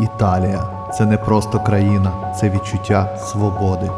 Італія це не просто країна, це відчуття свободи.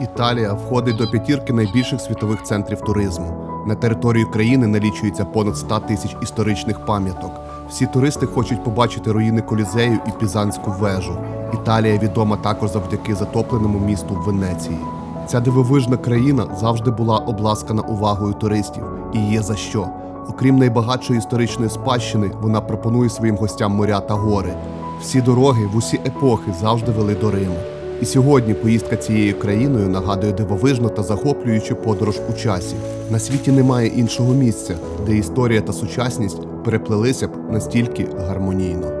Італія входить до п'ятірки найбільших світових центрів туризму. На території країни налічується понад 100 тисяч історичних пам'яток. Всі туристи хочуть побачити руїни Колізею і Пізанську вежу. Італія відома також завдяки затопленому місту Венеції. Ця дивовижна країна завжди була обласкана увагою туристів, і є за що. Окрім найбагатшої історичної спадщини, вона пропонує своїм гостям моря та гори. Всі дороги в усі епохи завжди вели до Риму. І сьогодні поїздка цією країною нагадує дивовижну та захоплюючу подорож у часі. На світі немає іншого місця, де історія та сучасність переплелися б настільки гармонійно.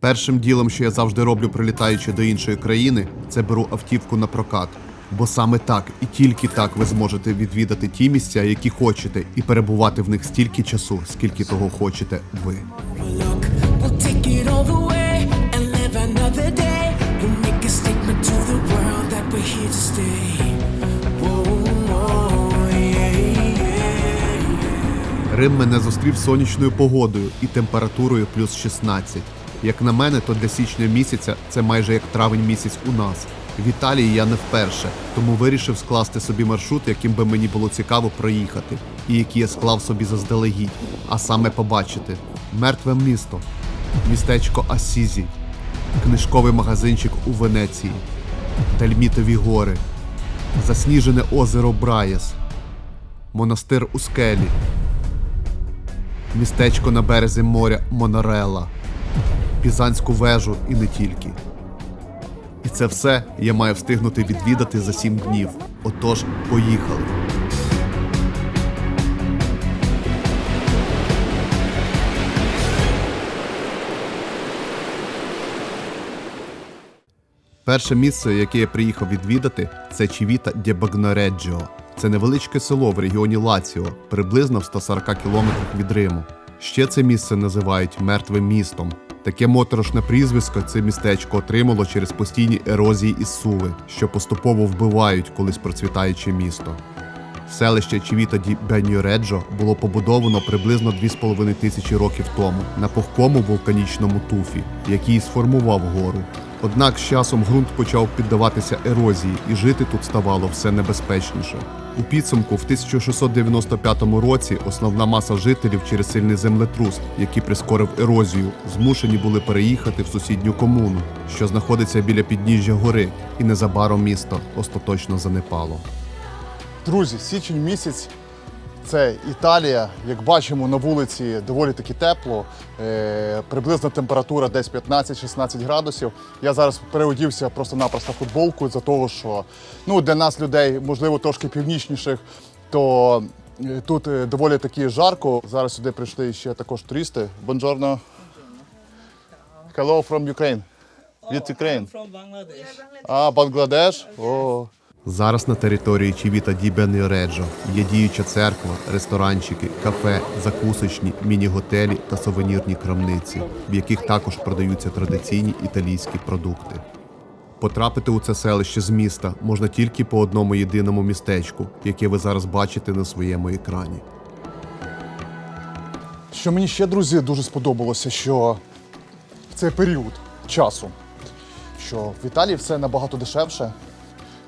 Першим ділом, що я завжди роблю, прилітаючи до іншої країни, це беру автівку на прокат. Бо саме так і тільки так ви зможете відвідати ті місця, які хочете, і перебувати в них стільки часу, скільки того хочете ви. Рим мене зустрів сонячною погодою і температурою плюс 16. Як на мене, то для січня місяця це майже як травень місяць у нас. В Італії я не вперше, тому вирішив скласти собі маршрут, яким би мені було цікаво проїхати, і який я склав собі заздалегідь, а саме побачити. Мертве місто, містечко Асізі, книжковий магазинчик у Венеції, Дальмітові гори, засніжене озеро Браєс, монастир у скелі, містечко на березі моря Монорелла, Пізанську вежу і не тільки. І це все я маю встигнути відвідати за сім днів. Отож, поїхали. Перше місце, яке я приїхав відвідати, це Чівіта Дебагнореджіо. Це невеличке село в регіоні Лаціо, приблизно в 140 кілометрах від Риму. Ще це місце називають мертвим містом. Таке моторошне прізвисько це містечко отримало через постійні ерозії і суви, що поступово вбивають колись процвітаюче місто. Селище Чівіто ді Беньореджо було побудовано приблизно 2,5 тисячі років тому на пухкому вулканічному туфі, який сформував гору. Однак з часом ґрунт почав піддаватися ерозії, і жити тут ставало все небезпечніше. У підсумку в 1695 році основна маса жителів через сильний землетрус, який прискорив ерозію, змушені були переїхати в сусідню комуну, що знаходиться біля підніжжя гори, і незабаром місто остаточно занепало. Друзі, січень місяць це Італія. Як бачимо, на вулиці доволі таки тепло. Е, приблизна температура десь 15-16 градусів. Я зараз переодівся просто-напросто футболку за того, що ну, для нас, людей, можливо, трошки північніших, то е, тут е, доволі таки жарко. Зараз сюди прийшли ще також туристи. Buongiorno. Hello from Ukraine. Від Ukraine. from Bangladesh. А, Бангладеш? О. Зараз на території Чівіта ді Беньореджо є діюча церква, ресторанчики, кафе, закусочні, міні-готелі та сувенірні крамниці, в яких також продаються традиційні італійські продукти. Потрапити у це селище з міста можна тільки по одному єдиному містечку, яке ви зараз бачите на своєму екрані. Що мені ще, друзі, дуже сподобалося, що в цей період часу, що в Італії все набагато дешевше,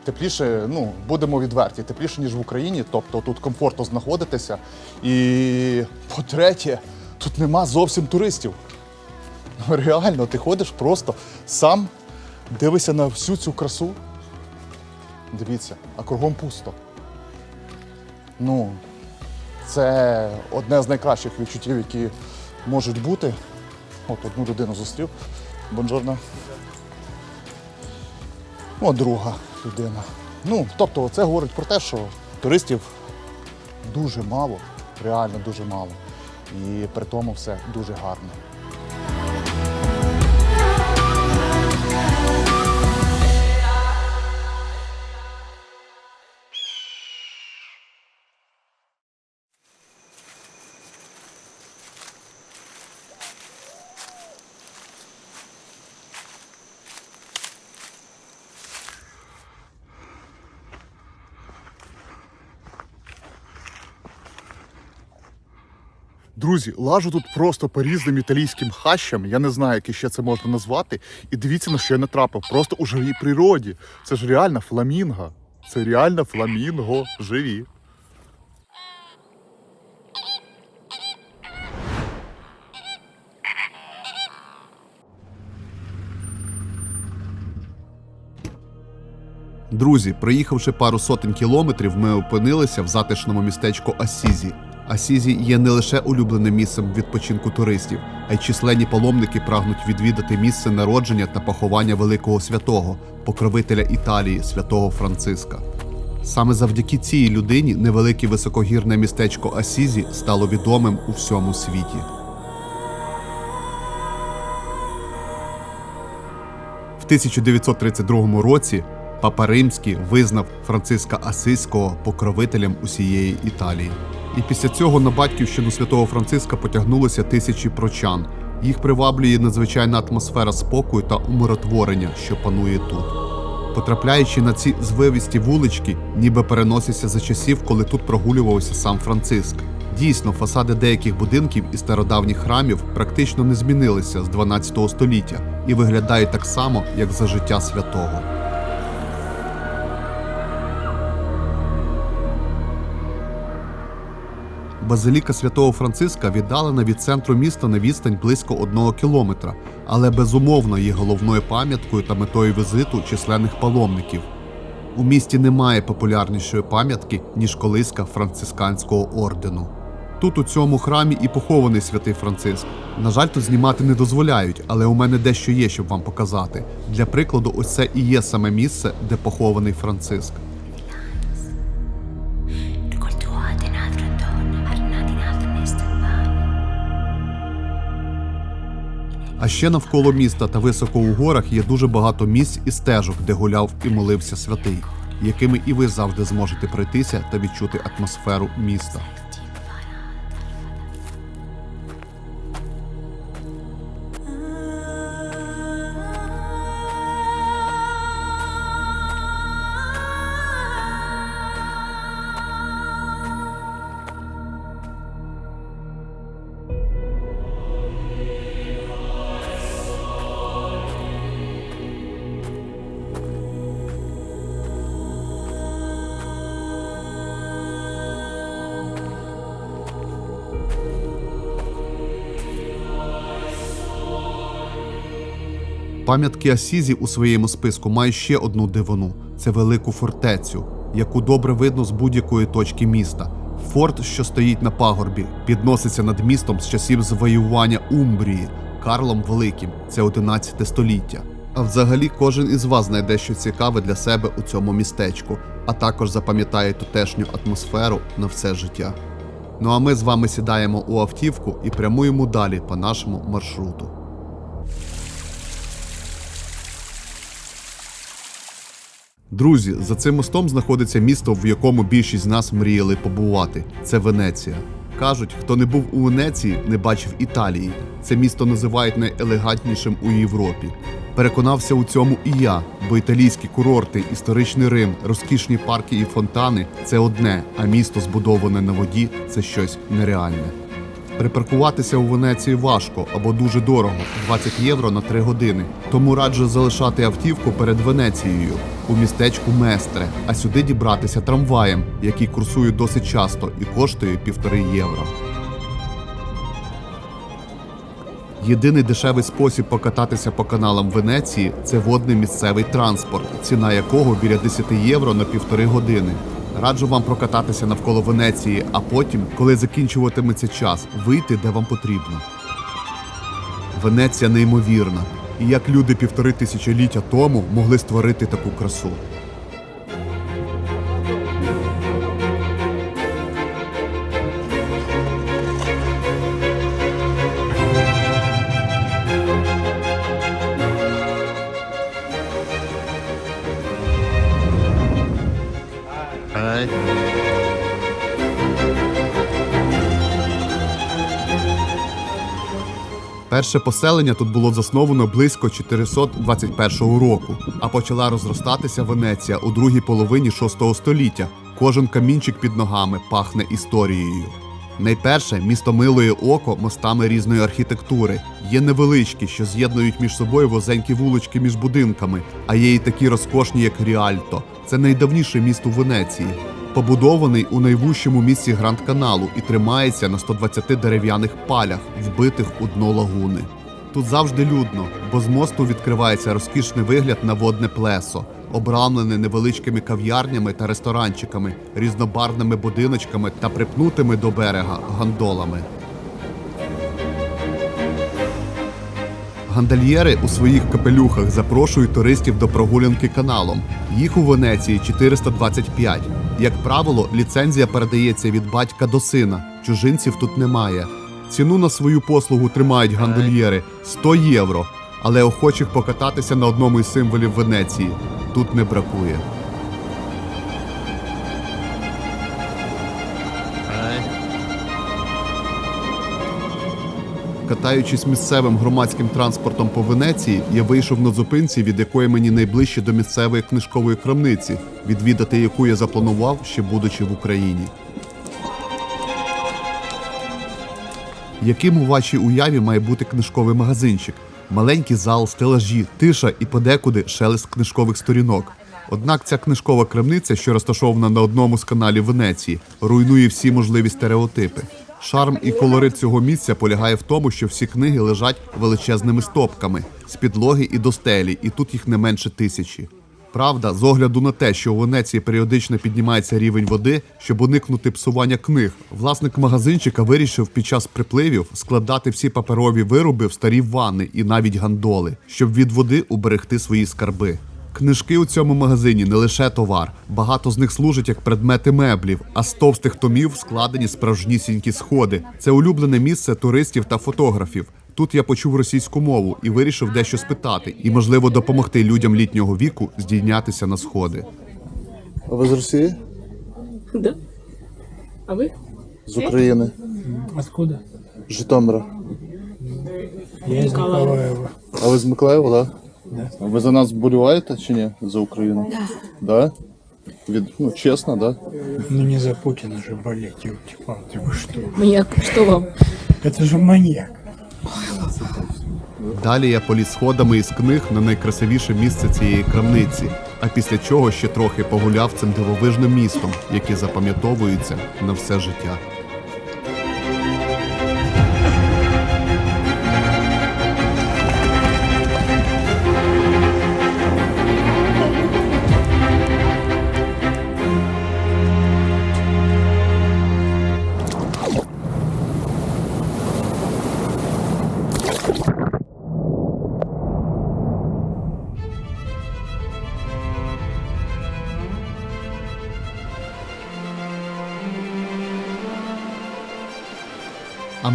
тепліше, ну, будемо відверті, тепліше, ніж в Україні, тобто тут комфортно знаходитися. І по-третє, тут нема зовсім туристів. Ну, реально, ти ходиш просто сам, дивишся на всю цю красу. Дивіться, а кругом пусто. Ну, це одне з найкращих відчуттів, які можуть бути. От одну людину зустрів. Бонжорно. От друга людина. Ну, тобто, це говорить про те, що туристів дуже мало, реально дуже мало. І при тому все дуже гарно. Друзі, лажу тут просто по різним італійським хащам. Я не знаю, як ще це можна назвати. І дивіться, на що я натрапив. Просто у живій природі. Це ж реально фламінго. Це реально фламінго живі. Друзі, проїхавши пару сотень кілометрів, ми опинилися в затишному містечку Асізі. Асізі є не лише улюбленим місцем відпочинку туристів, а й численні паломники прагнуть відвідати місце народження та поховання великого святого, покровителя Італії, святого Франциска. Саме завдяки цій людині невелике високогірне містечко Асізі стало відомим у всьому світі. В 1932 році Папа Римський визнав Франциска Асиського покровителем усієї Італії. І після цього на батьківщину святого Франциска потягнулися тисячі прочан. Їх приваблює надзвичайна атмосфера спокою та умиротворення, що панує тут. Потрапляючи на ці звивісті вулички, ніби переносяться за часів, коли тут прогулювався сам Франциск. Дійсно, фасади деяких будинків і стародавніх храмів практично не змінилися з 12 століття і виглядають так само, як за життя святого. Базиліка святого Франциска віддалена від центру міста на відстань близько одного кілометра, але безумовно є головною пам'яткою та метою візиту численних паломників. У місті немає популярнішої пам'ятки, ніж колиска францисканського ордену. Тут у цьому храмі і похований святий Франциск. На жаль, тут знімати не дозволяють, але у мене дещо є, щоб вам показати. Для прикладу, ось це і є саме місце, де похований Франциск. А ще навколо міста та високо у горах є дуже багато місць і стежок, де гуляв і молився святий, якими і ви завжди зможете пройтися та відчути атмосферу міста. Пам'ятки Асізі у своєму списку мають ще одну дивину це велику фортецю, яку добре видно з будь-якої точки міста. Форт, що стоїть на пагорбі, підноситься над містом з часів завоювання Умбрії Карлом Великим. Це 11 століття. А взагалі кожен із вас знайде щось цікаве для себе у цьому містечку, а також запам'ятає тутешню атмосферу на все життя. Ну а ми з вами сідаємо у автівку і прямуємо далі по нашому маршруту. Друзі, за цим мостом знаходиться місто, в якому більшість з нас мріяли побувати. Це Венеція. Кажуть, хто не був у Венеції, не бачив Італії. Це місто називають найелегантнішим у Європі. Переконався у цьому і я, бо італійські курорти, історичний Рим, розкішні парки і фонтани це одне, а місто, збудоване на воді, це щось нереальне. Припаркуватися у Венеції важко або дуже дорого 20 євро на 3 години. Тому раджу залишати автівку перед Венецією у містечку Местре, а сюди дібратися трамваєм, який курсує досить часто і коштує півтори євро. Єдиний дешевий спосіб покататися по каналам Венеції це водний місцевий транспорт, ціна якого біля 10 євро на півтори години. Раджу вам прокататися навколо Венеції, а потім, коли закінчуватиметься час, вийти де вам потрібно. Венеція неймовірна. І як люди півтори тисячоліття тому могли створити таку красу. Перше поселення тут було засновано близько 421 року, а почала розростатися Венеція у другій половині 6 століття. Кожен камінчик під ногами пахне історією. Найперше місто милує око мостами різної архітектури. Є невеличкі, що з'єднують між собою возенькі вулички між будинками, а є і такі розкошні, як Ріальто. Це найдавніше місто Венеції. Побудований у найвужчому місці Гранд Каналу і тримається на 120 дерев'яних палях, вбитих у дно лагуни. Тут завжди людно, бо з мосту відкривається розкішний вигляд на водне плесо, обрамлене невеличкими кав'ярнями та ресторанчиками, різнобарвними будиночками та припнутими до берега гандолами. Гандальєри у своїх капелюхах запрошують туристів до прогулянки каналом. Їх у Венеції 425. Як правило, ліцензія передається від батька до сина. Чужинців тут немає. Ціну на свою послугу тримають гандольєри 100 євро, але охочих покататися на одному із символів Венеції тут не бракує. Катаючись місцевим громадським транспортом по Венеції, я вийшов на зупинці, від якої мені найближче до місцевої книжкової крамниці, відвідати яку я запланував, ще будучи в Україні. Яким у вашій уяві має бути книжковий магазинчик? Маленький зал, стелажі, тиша і подекуди шелест книжкових сторінок. Однак ця книжкова крамниця, що розташована на одному з каналів Венеції, руйнує всі можливі стереотипи. Шарм і колорит цього місця полягає в тому, що всі книги лежать величезними стопками з підлоги і до стелі, і тут їх не менше тисячі. Правда, з огляду на те, що у Венеції періодично піднімається рівень води, щоб уникнути псування книг, власник магазинчика вирішив під час припливів складати всі паперові вироби в старі ванни і навіть гандоли, щоб від води уберегти свої скарби. Книжки у цьому магазині не лише товар, багато з них служать як предмети меблів, а з товстих томів складені справжнісінькі сходи. Це улюблене місце туристів та фотографів. Тут я почув російську мову і вирішив дещо спитати, і можливо допомогти людям літнього віку здійнятися на сходи. А ви з Росії? Да. А вы? З України, Откуда? з Житомира. Я из Николаева. А ви з Миколаєва, так? Да? А ви за нас боліваєте чи ні? За Україну? Да. Да? Від, ну, чесно, да? Ну не за Путина же болеть, елки-палки, вы что? Маньяк, что вам? Это же маньяк. Далі я поліз сходами із книг на найкрасивіше місце цієї крамниці, а після чого ще трохи погуляв цим дивовижним містом, яке запам'ятовується на все життя.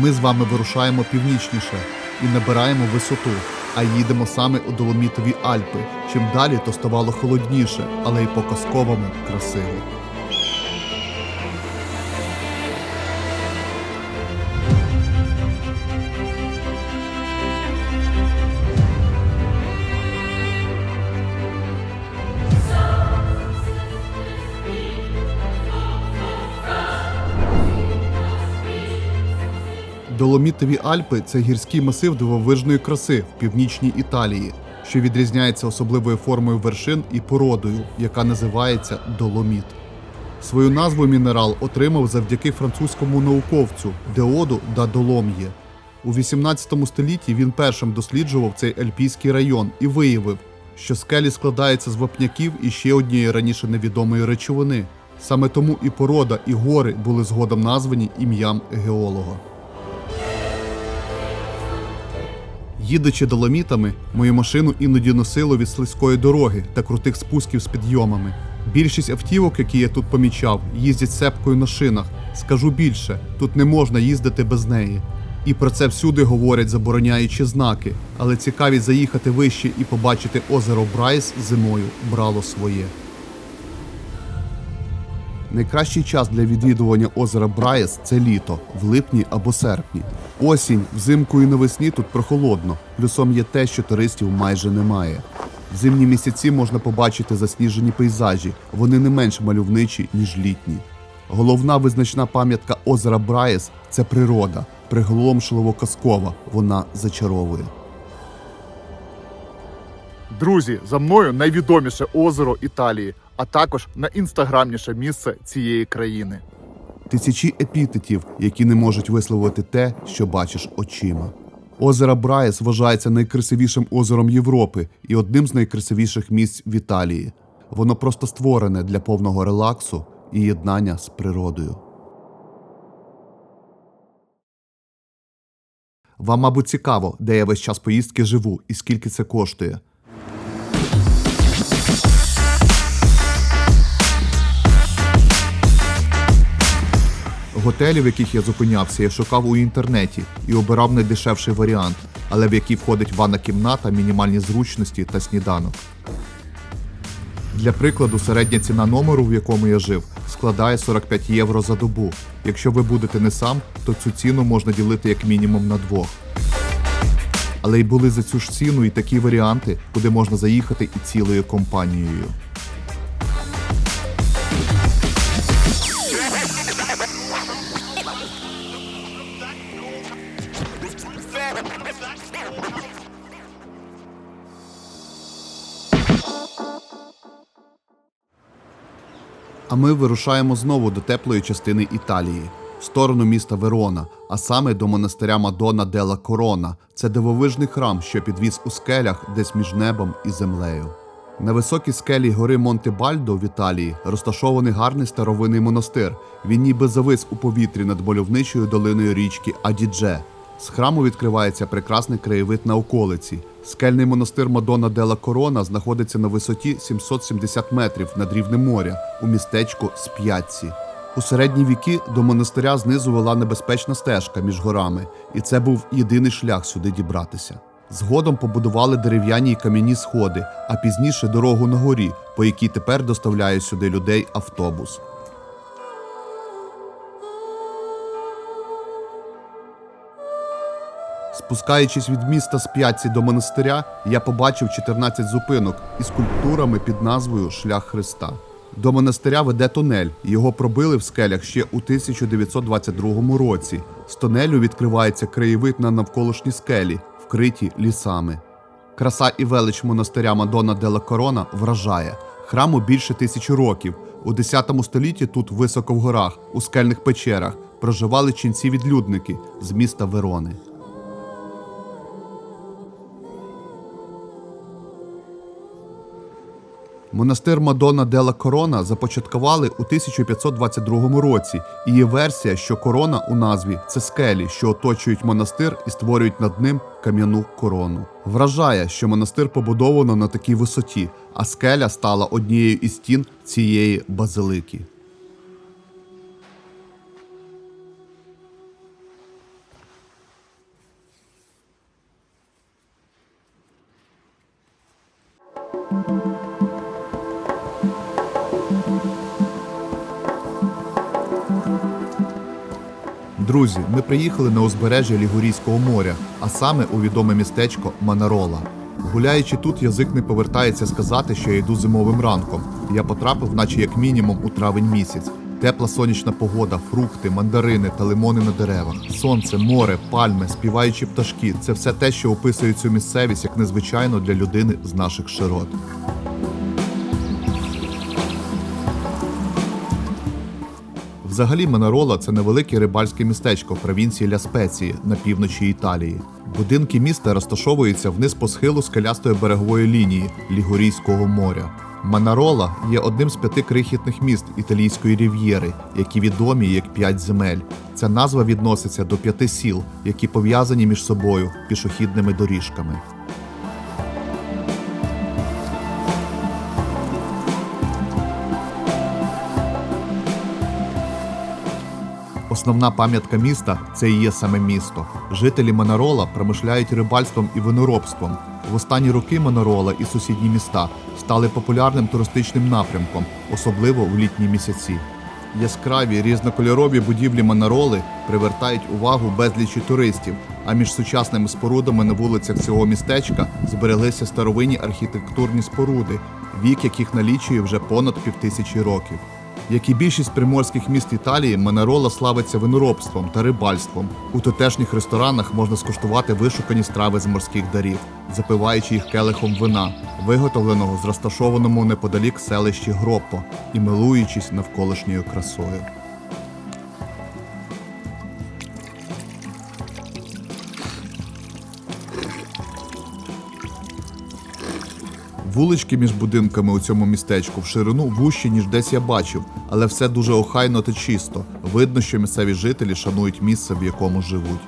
Ми з вами вирушаємо північніше і набираємо висоту, а їдемо саме у Доломітові Альпи. Чим далі, то ставало холодніше, але й по казковому красиво. Доломітові Альпи це гірський масив дивовижної краси в північній Італії, що відрізняється особливою формою вершин і породою, яка називається доломіт. Свою назву мінерал отримав завдяки французькому науковцю Деоду да Долом'є. У 18 столітті він першим досліджував цей альпійський район і виявив, що скелі складаються з вапняків і ще однієї раніше невідомої речовини. Саме тому і порода, і гори були згодом названі ім'ям геолога. Їдучи доломітами, мою машину іноді носило від слизької дороги та крутих спусків з підйомами. Більшість автівок, які я тут помічав, їздять цепкою на шинах. Скажу більше, тут не можна їздити без неї. І про це всюди говорять забороняючі знаки, але цікавість заїхати вище і побачити озеро Брайс зимою брало своє. Найкращий час для відвідування озера Браєс це літо, в липні або серпні. Осінь, взимку і навесні тут прохолодно. Плюсом є те, що туристів майже немає. В зимні місяці можна побачити засніжені пейзажі, вони не менш мальовничі, ніж літні. Головна визначна пам'ятка озера Браєс це природа, приголомшливо казкова, вона зачаровує. Друзі, за мною найвідоміше озеро Італії, а також найінстаграмніше місце цієї країни. Тисячі епітетів, які не можуть висловити те, що бачиш очима. Озеро Браєс вважається найкрасивішим озером Європи і одним з найкрасивіших місць в Італії. Воно просто створене для повного релаксу і єднання з природою. Вам, мабуть, цікаво, де я весь час поїздки живу і скільки це коштує. Готелі, в яких я зупинявся, я шукав у інтернеті і обирав найдешевший варіант, але в який входить ванна кімната, мінімальні зручності та сніданок. Для прикладу, середня ціна номеру, в якому я жив, складає 45 євро за добу. Якщо ви будете не сам, то цю ціну можна ділити як мінімум на двох. Але й були за цю ж ціну і такі варіанти, куди можна заїхати і цілою компанією. А ми вирушаємо знову до теплої частини Італії, в сторону міста Верона, а саме до монастиря Мадонна Делла Корона. Це дивовижний храм, що підвіз у скелях десь між небом і землею. На високій скелі гори Монте Бальдо в Італії розташований гарний старовинний монастир. Він ніби завис у повітрі над мальовничою долиною річки Адідже. З храму відкривається прекрасний краєвид на околиці. Скельний монастир Мадонна Делла Корона знаходиться на висоті 770 метрів над рівнем моря у містечку Сп'ятці. У середні віки до монастиря знизу вела небезпечна стежка між горами, і це був єдиний шлях сюди дібратися. Згодом побудували дерев'яні й кам'яні сходи, а пізніше дорогу на горі, по якій тепер доставляє сюди людей автобус. Спускаючись від міста з п'ятці до монастиря, я побачив 14 зупинок із скульптурами під назвою Шлях Христа. До монастиря веде тунель. Його пробили в скелях ще у 1922 році. З тунелю відкривається краєвид на навколишні скелі, вкриті лісами. Краса і велич монастиря Мадонна Делла Корона вражає. Храму більше тисячі років. У 10 столітті тут, високо в горах, у скельних печерах, проживали ченці-відлюдники з міста Верони. Монастир Мадонна Делла Корона започаткували у 1522 році, і є версія, що корона у назві це скелі, що оточують монастир і створюють над ним кам'яну корону. Вражає, що монастир побудовано на такій висоті, а скеля стала однією із стін цієї базилики. Друзі, ми приїхали на узбережжя Лігурійського моря, а саме у відоме містечко Манарола. Гуляючи тут, язик не повертається сказати, що я йду зимовим ранком. Я потрапив, наче як мінімум, у травень місяць. Тепла сонячна погода, фрукти, мандарини та лимони на деревах, сонце, море, пальми, співаючі пташки це все те, що описує цю місцевість як незвичайно для людини з наших широт. Взагалі Манарола це невелике рибальське містечко в провінції Ля Спеції на півночі Італії. Будинки міста розташовуються вниз по схилу скелястої берегової лінії Лігурійського моря. Манарола є одним з п'яти крихітних міст італійської рів'єри, які відомі як п'ять земель. Ця назва відноситься до п'яти сіл, які пов'язані між собою пішохідними доріжками. Основна пам'ятка міста це і є саме місто. Жителі Манарола промишляють рибальством і виноробством. В останні роки Манарола і сусідні міста стали популярним туристичним напрямком, особливо в літні місяці. Яскраві різнокольорові будівлі Манароли привертають увагу безлічі туристів, а між сучасними спорудами на вулицях цього містечка збереглися старовинні архітектурні споруди, вік яких налічує вже понад півтисячі років. Як і більшість приморських міст Італії, манерола славиться виноробством та рибальством. У тутешніх ресторанах можна скуштувати вишукані страви з морських дарів, запиваючи їх келихом вина, виготовленого з розташованому неподалік селищі Гроппо, і милуючись навколишньою красою. Вулички між будинками у цьому містечку в ширину вужчі, ніж десь я бачив, але все дуже охайно та чисто. Видно, що місцеві жителі шанують місце, в якому живуть.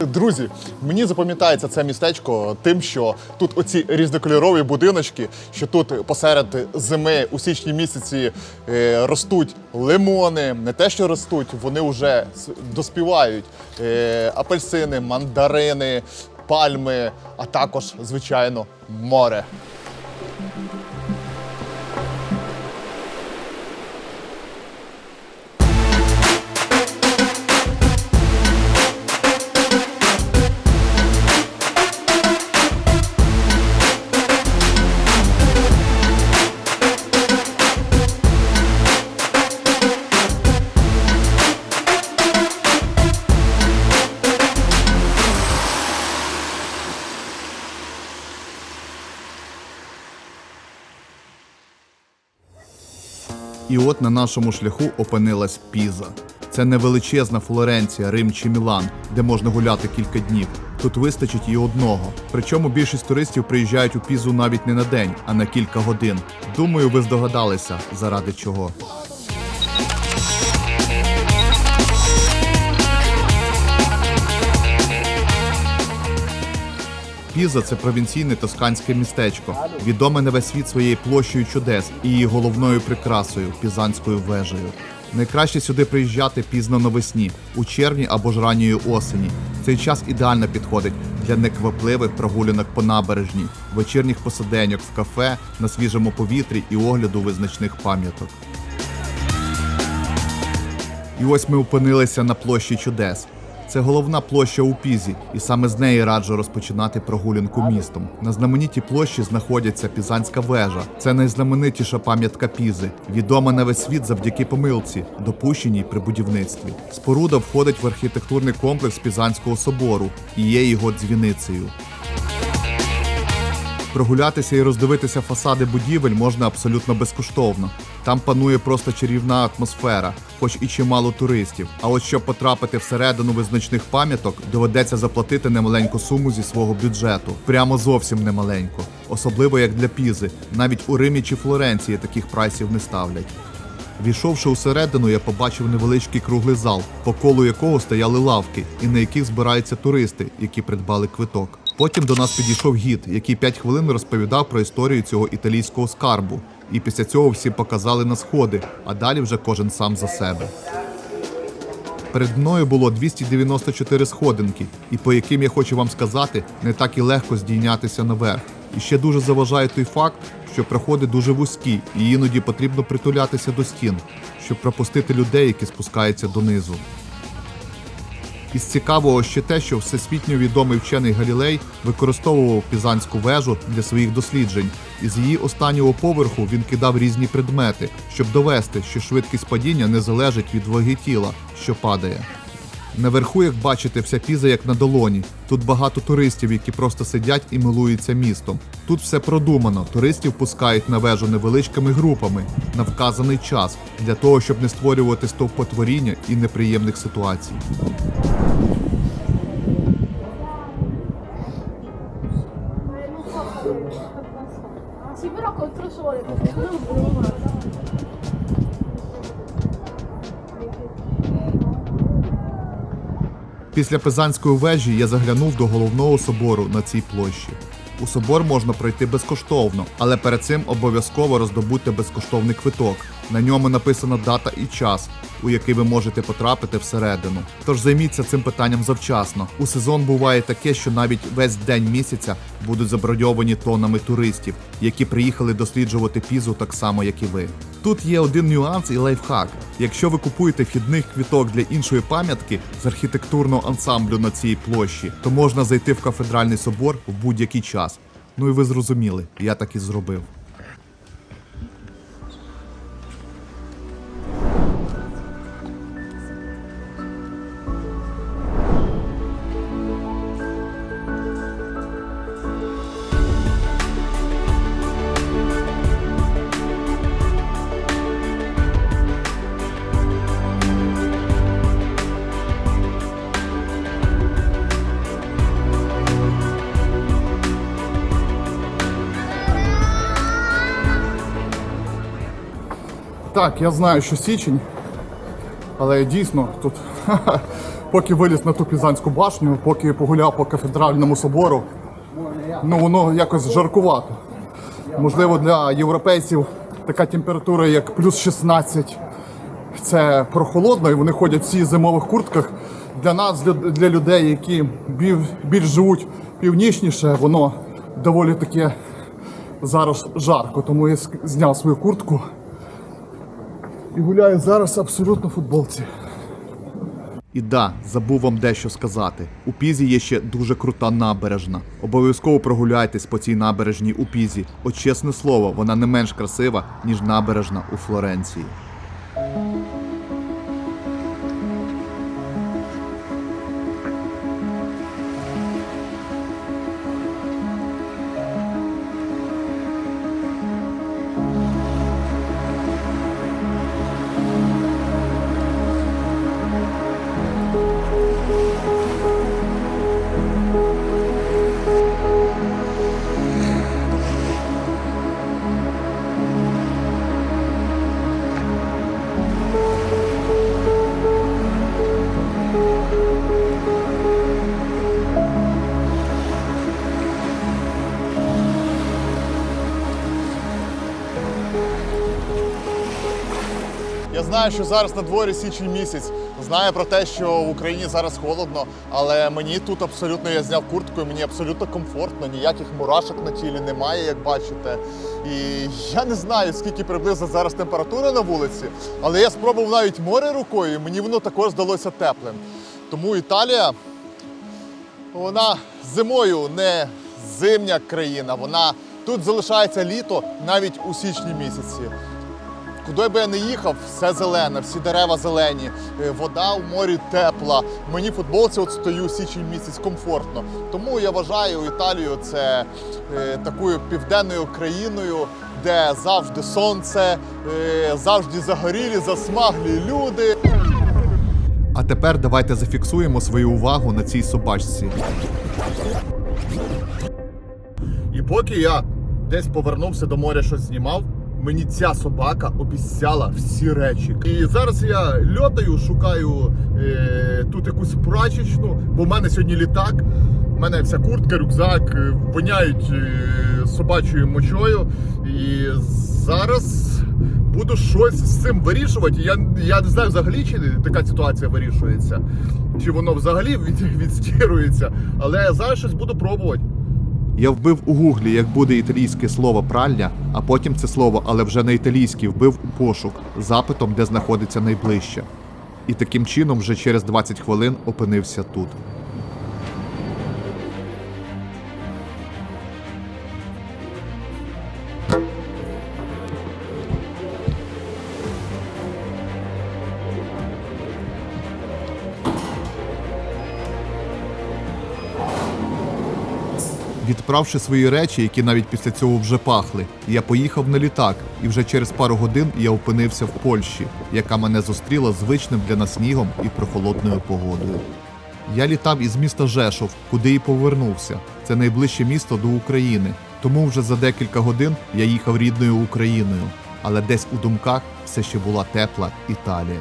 Друзі, мені запам'ятається це містечко тим, що тут оці різнокольорові будиночки, що тут посеред зими у січні місяці е, ростуть лимони, не те, що ростуть, вони вже доспівають. Е, апельсини, мандарини, пальми, а також, звичайно, море. От на нашому шляху опинилась Піза. Це не величезна Флоренція, Рим чи Мілан, де можна гуляти кілька днів. Тут вистачить і одного. Причому більшість туристів приїжджають у Пізу навіть не на день, а на кілька годин. Думаю, ви здогадалися, заради чого. Піза це провінційне тосканське містечко, відоме на весь світ своєю площею чудес і її головною прикрасою пізанською вежею. Найкраще сюди приїжджати пізно навесні, у червні або ж ранньої осені. Цей час ідеально підходить для неквапливих прогулянок по набережній, вечірніх посиденьок в кафе, на свіжому повітрі і огляду визначних пам'яток. І ось ми опинилися на площі чудес. Це головна площа у Пізі, і саме з неї раджу розпочинати прогулянку містом. На знаменитій площі знаходиться Пізанська вежа. Це найзнаменитіша пам'ятка Пізи, відома на весь світ завдяки помилці, допущеній при будівництві. Споруда входить в архітектурний комплекс Пізанського собору і є його дзвіницею. Прогулятися і роздивитися фасади будівель можна абсолютно безкоштовно. Там панує просто чарівна атмосфера, хоч і чимало туристів. А от щоб потрапити всередину визначних пам'яток, доведеться заплатити немаленьку суму зі свого бюджету. Прямо зовсім немаленько. Особливо як для пізи. Навіть у Римі чи Флоренції таких прайсів не ставлять. Війшовши усередину, я побачив невеличкий круглий зал, по колу якого стояли лавки, і на яких збираються туристи, які придбали квиток. Потім до нас підійшов гід, який 5 хвилин розповідав про історію цього італійського скарбу. І після цього всі показали на сходи, а далі вже кожен сам за себе. Перед мною було 294 сходинки, і по яким я хочу вам сказати, не так і легко здійнятися наверх. І ще дуже заважає той факт, що проходи дуже вузькі, і іноді потрібно притулятися до стін, щоб пропустити людей, які спускаються донизу. Із цікавого ще те, що всесвітньо відомий вчений Галілей використовував Пізанську вежу для своїх досліджень, і з її останнього поверху він кидав різні предмети, щоб довести, що швидкість падіння не залежить від ваги тіла, що падає. Наверху, як бачите, вся піза як на долоні. Тут багато туристів, які просто сидять і милуються містом. Тут все продумано. Туристів пускають на вежу невеличкими групами на вказаний час для того, щоб не створювати стовпотворіння і неприємних ситуацій. Після Пизанської вежі я заглянув до головного собору на цій площі. У собор можна пройти безкоштовно, але перед цим обов'язково роздобути безкоштовний квиток. На ньому написана дата і час, у який ви можете потрапити всередину. Тож займіться цим питанням завчасно. У сезон буває таке, що навіть весь день місяця будуть заброньовані тонами туристів, які приїхали досліджувати пізу так само, як і ви. Тут є один нюанс і лайфхак. Якщо ви купуєте вхідний квіток для іншої пам'ятки з архітектурного ансамблю на цій площі, то можна зайти в кафедральний собор в будь-який час. Ну і ви зрозуміли, я так і зробив. Так, я знаю, що січень, але дійсно тут, поки виліз на ту Пізанську башню, поки погуляв по кафедральному собору, ну воно якось жаркувато. Можливо, для європейців така температура, як плюс 16, це прохолодно, і вони ходять всі в зимових куртках. Для нас, для людей, які більш живуть північніше, воно доволі таке зараз жарко. Тому я зняв свою куртку і гуляю зараз абсолютно в футболці. І да, забув вам дещо сказати. У Пізі є ще дуже крута набережна. Обов'язково прогуляйтесь по цій набережній у Пізі. От чесне слово, вона не менш красива, ніж набережна у Флоренції. Знаю, що зараз на дворі січень місяць. Знаю про те, що в Україні зараз холодно, але мені тут абсолютно я зняв куртку, і мені абсолютно комфортно, ніяких мурашок на тілі немає, як бачите. І я не знаю, скільки приблизно зараз температура на вулиці, але я спробував навіть море рукою, і мені воно також здалося теплим. Тому Італія, вона зимою не зимня країна, вона тут залишається літо навіть у січні місяці. Куди би я не їхав, все зелене, всі дерева зелені, е, вода у морі тепла. Мені футболці от стою січень місяць комфортно. Тому я вважаю Італію це е, такою південною країною, де завжди сонце, е, завжди загорілі, засмаглі люди. А тепер давайте зафіксуємо свою увагу на цій собачці. І поки я десь повернувся до моря, щось знімав, мені ця собака обіцяла всі речі. І зараз я льотаю, шукаю е, тут якусь прачечну, бо в мене сьогодні літак. У мене вся куртка, рюкзак е, воняють е, собачою мочою. І зараз буду щось з цим вирішувати. Я, я не знаю взагалі, чи така ситуація вирішується, чи воно взагалі від, відстірується, але зараз щось буду пробувати. Я вбив у гуглі, як буде італійське слово пральня, а потім це слово, але вже на італійській, вбив у пошук запитом, де знаходиться найближче. І таким чином вже через 20 хвилин опинився тут. Відправши свої речі, які навіть після цього вже пахли, я поїхав на літак, і вже через пару годин я опинився в Польщі, яка мене зустріла звичним для нас снігом і прохолодною погодою. Я літав із міста Жешов, куди і повернувся. Це найближче місто до України. Тому вже за декілька годин я їхав рідною Україною, але десь у думках все ще була тепла Італія.